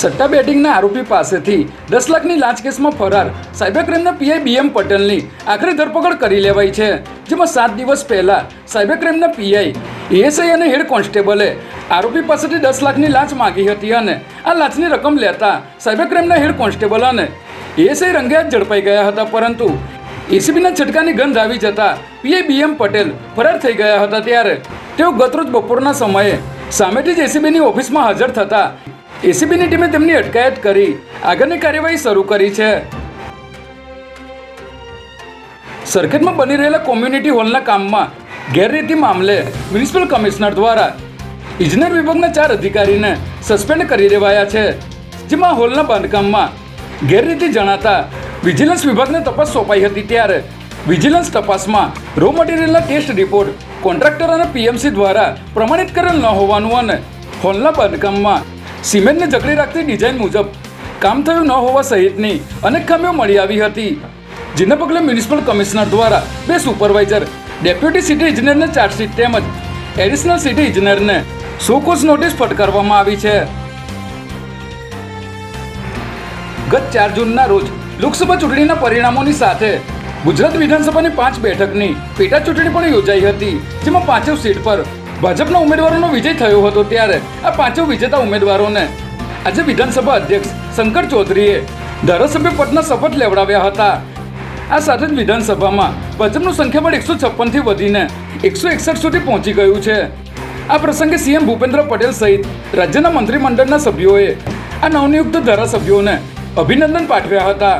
સટ્ટા બેટિંગના આરોપી પાસેથી દસ લાખની લાંચ કેસમાં ફરાર સાયબર ક્રાઇમના પીઆઈ બીએમ પટેલની આખરી ધરપકડ કરી લેવાઈ છે, જેમાં સાત દિવસ પહેલા સાયબર ક્રાઇમના પીઆઈ, એએસઆઈ અને હેડ કોન્સ્ટેબલે આરોપી પાસેથી દસ લાખની લાંચ માગી હતી અને આ લાંચની રકમ લેતા સાયબર ક્રાઇમના હેડ કોન્સ્ટેબલ અને એએસઆઈ રંગે ઝડપાઈ ગયા હતા, પરંતુ એસીબીના છટકાની ગંધ આવી જતા પીઆઈ બીએમ પટેલ ફરાર થઈ ગયા હતા ત્યારે. તેઓ ગતરોજ બપોરના સમયે સામેથી જ એસીબીની ઓફિસમાં હાજર થતા એસીબીની ટીમે તેમની અટકાયત કરી. આગળની કાર્યવાહી શરૂ કરી છે. સરખેજમાં બની રહેલા કોમ્યુનિટી હોલના કામમાં ગેરરીતિ મામલે મ્યુનિસિપલ કમિશનર દ્વારા ઇજનેર વિભાગના ચાર અધિકારીને સસ્પેન્ડ કરી દેવાયા છે, જેમાં હોલના બાંધકામમાં ગેરરીતિ જણાતા વિજિલન્સ વિભાગને તપાસ સોંપાઈ હતી ત્યારે વિજિલન્સ તપાસમાં રો મટીરિયલના ટેસ્ટ રિપોર્ટ કોન્ટ્રાક્ટર અને પીએમસી દ્વારા પ્રમાણિત કરેલ ન હોવાનું અને હોલના બાંધકામમાં સિમેન્ટને જકડી રાખતી ડિઝાઇન મુજબ કામ થયું ન હોવા સહિતની અનેક ખામીઓ મળી આવી હતી. જેના પગલે મ્યુનિસિપલ કમિશનર દ્વારા બે સુપરવાઇઝર, ડેપ્યુટી સિટી ઇજનેરને ચાર્જશીટ તેમજ એડિશનલ સિટી ઇજનેરને સોકોસ નોટિસ ફટકારવામાં આવી છે. ગત ચાર જૂનના રોજ લોકસભા ચૂંટણીના પરિણામોની સાથે ગુજરાત વિધાનસભાની પાંચ બેઠકની પેટા ચૂંટણી પણ યોજાઈ હતી, જેમાં પાંચેવ સીટ પર ભાજપના ઉમેદવારોનો વિજય થયો હતો ત્યારે. આ પાંચો વિજેતા ઉમેદવારોને આજે વિધાનસભા અધ્યક્ષ શંકર ચૌધરીએ ધારાસભ્ય પદના શપથ લેવડાવ્યા હતા. આ સાથે જ વિધાનસભામાં ભાજપનું સંખ્યાબળ એકસો છપ્પનથી વધીને એકસો એકસઠ સુધી પહોંચી ગયું છે. આ પ્રસંગે સીએમ ભૂપેન્દ્ર પટેલ સહિત રાજ્યના મંત્રીમંડળના સભ્યોએ આ નવનિયુક્ત ધારાસભ્યોને અભિનંદન પાઠવ્યા હતા.